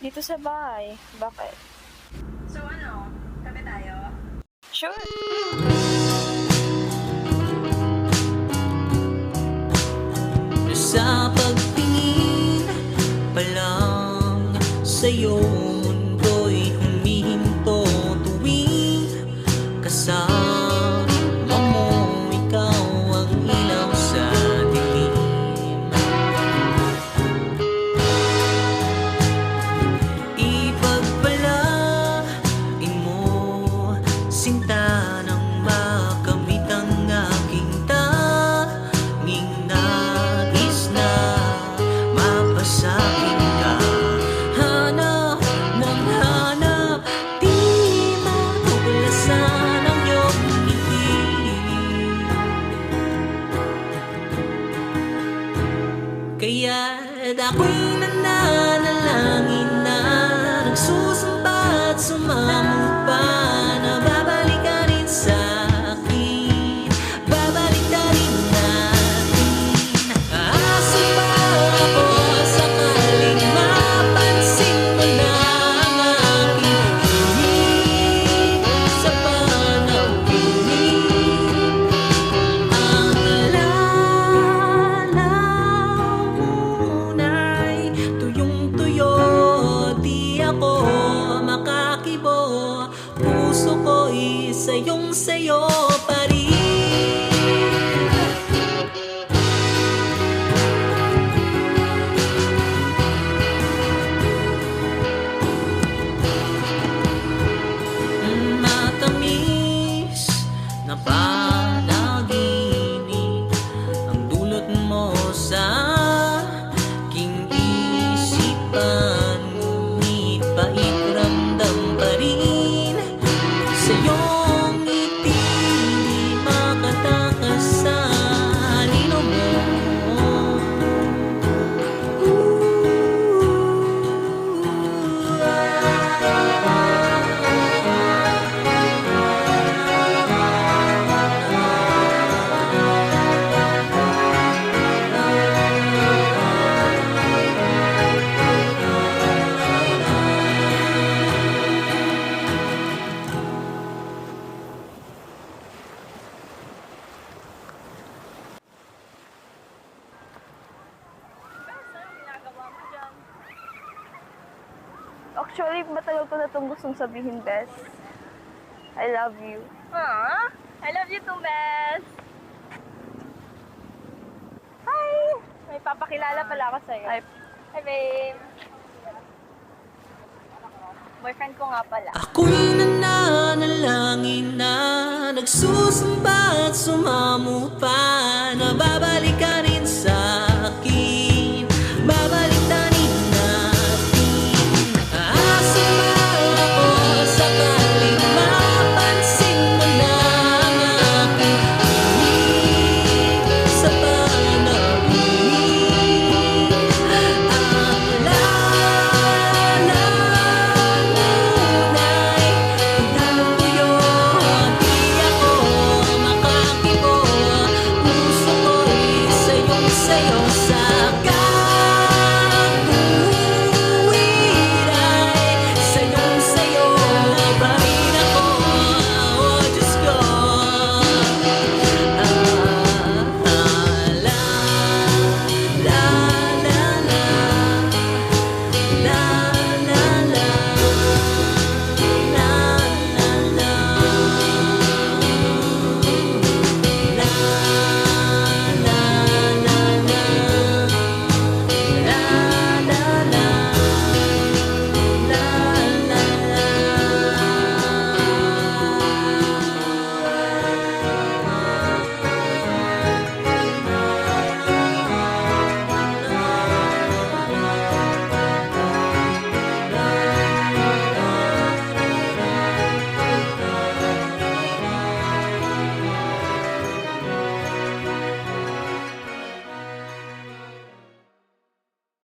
Dito sa bahay. Bakit? So ano, kape tayo? Sure. Sa pagtingin pa lang sa'yo Aku ko'y sayong-sayo pa rin. Matamis na panaginip Actually, matagal ko na itong gustong sabihin, Bes. I love you. Ah, I love you too, Bes! Hi! May papakilala pala ako sa'yo. Hi. Hi, babe! Boyfriend ko nga pala. Ako'y nananalangin na Nagsusumba at sumamo pa Na babalik